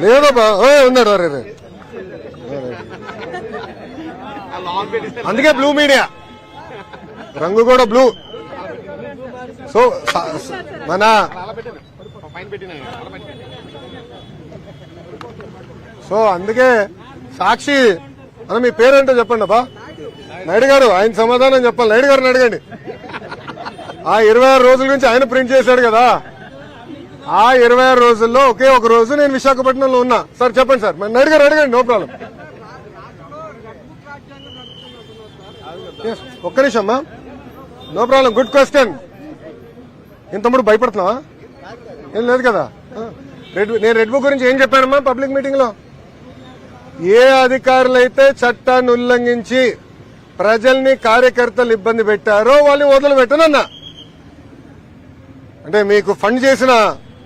లేదబ్బా. ఓ, ఉన్నాడు అరే రే. అందుకే బ్లూ మీడియా రంగు కూడా బ్లూ సో మన సో అందుకే సాక్షి అన్న మీ పేరేంటో చెప్పండి అబ్బా. నాయుడు గారు ఆయన సమాధానం చెప్పాలి. నాయుడు గారిని అడగండి. ఆ ఇరవై ఆరు రోజుల నుంచి ఆయన ప్రింట్ చేశాడు కదా. ఆ ఇరవై ఆరు రోజుల్లో ఒకే ఒక రోజు నేను విశాఖపట్నంలో ఉన్నా. సార్ చెప్పండి సార్. మరి అడిగారు అడగండి నో ప్రాబ్లం. ఒక్క నిమిషం అమ్మా. No problem good question. ఇంత భయపడుతున్నావా? ఏం లేదు కదా? రెడ్ నేను రెడ్ బుక్ గురించి ఏం చెప్పానమ్మా పబ్లిక్ మీటింగ్లో ఏ అధికారులైతే చట్టాన్ని ఉల్లంఘించి ప్రజల్ని కార్యకర్తలు ఇబ్బంది పెట్టారో వాళ్ళని వదిలిపెట్టనన్నా. అంటే మీకు ఫండ్ చేసిన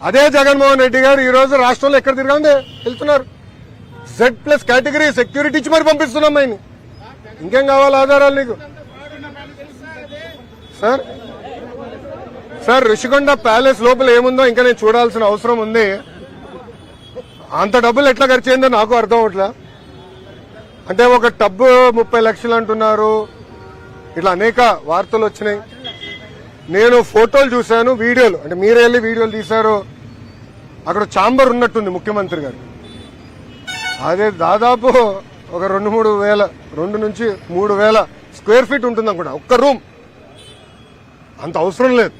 అదే జగన్మోహన్ రెడ్డి గారు ఈ రోజు రాష్ట్రంలో ఎక్కడ తిరగండి వెళ్తున్నారు. జెడ్ ప్లస్ కేటగిరీ సెక్యూరిటీ ఇచ్చి మరి పంపిస్తున్నాం ఆయన ఇంకేం కావాలి ఆధారాలు నీకు? సార్ సార్ ఋషికొండ ప్యాలెస్ లోపల ఏముందో ఇంకా నేను చూడాల్సిన అవసరం ఉంది. అంత డబ్బులు ఎట్లా ఖర్చు అయిందో నాకు అర్థం అవట్లా అంటే ఒక టబ్బు ముప్పై లక్షలు అంటున్నారు. ఇట్లా అనేక వార్తలు వచ్చినాయి. నేను ఫోటోలు చూశాను వీడియోలు. అంటే మీరే వెళ్ళి వీడియోలు తీశారు? అక్కడ చాంబర్ ఉన్నట్టుంది ముఖ్యమంత్రి గారు. అదే దాదాపు ఒక రెండు మూడు వేల రెండు నుంచి మూడు వేల స్క్వేర్ ఫీట్ ఉంటుంది అనుకుంటా ఒక్క రూమ్. అంత అవసరం లేదు.